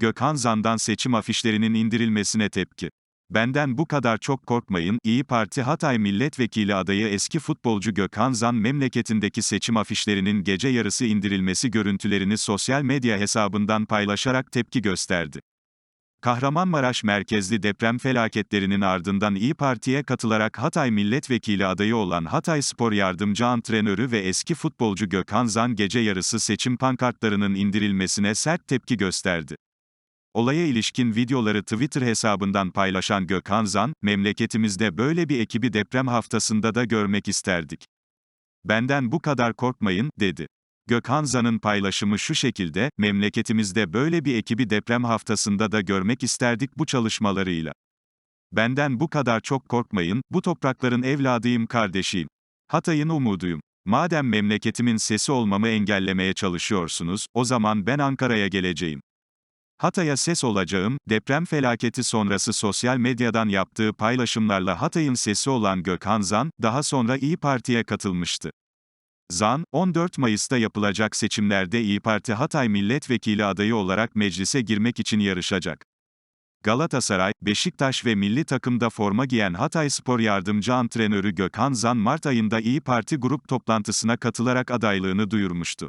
Gökhan Zan'dan seçim afişlerinin indirilmesine tepki. Benden bu kadar çok korkmayın, İyi Parti Hatay Milletvekili adayı eski futbolcu Gökhan Zan memleketindeki seçim afişlerinin gece yarısı indirilmesi görüntülerini sosyal medya hesabından paylaşarak tepki gösterdi. Kahramanmaraş merkezli deprem felaketlerinin ardından İyi Parti'ye katılarak Hatay Milletvekili adayı olan Hatay Spor Yardımcı Antrenörü ve eski futbolcu Gökhan Zan gece yarısı seçim pankartlarının indirilmesine sert tepki gösterdi. Olaya ilişkin videoları Twitter hesabından paylaşan Gökhan Zan, memleketimizde böyle bir ekibi deprem haftasında da görmek isterdik. Benden bu kadar korkmayın, dedi. Gökhan Zan'ın paylaşımı şu şekilde, memleketimizde böyle bir ekibi deprem haftasında da görmek isterdik bu çalışmalarıyla. Benden bu kadar çok korkmayın, bu toprakların evladıyım kardeşiyim. Hatay'ın umuduyum. Madem memleketimin sesi olmamı engellemeye çalışıyorsunuz, o zaman ben Ankara'ya geleceğim. Hatay'a ses olacağım, deprem felaketi sonrası sosyal medyadan yaptığı paylaşımlarla Hatay'ın sesi olan Gökhan Zan, daha sonra İyi Parti'ye katılmıştı. Zan, 14 Mayıs'ta yapılacak seçimlerde İyi Parti Hatay Milletvekili adayı olarak meclise girmek için yarışacak. Galatasaray, Beşiktaş ve milli takımda forma giyen Hatay Spor Yardımcı Antrenörü Gökhan Zan Mart ayında İyi Parti grup toplantısına katılarak adaylığını duyurmuştu.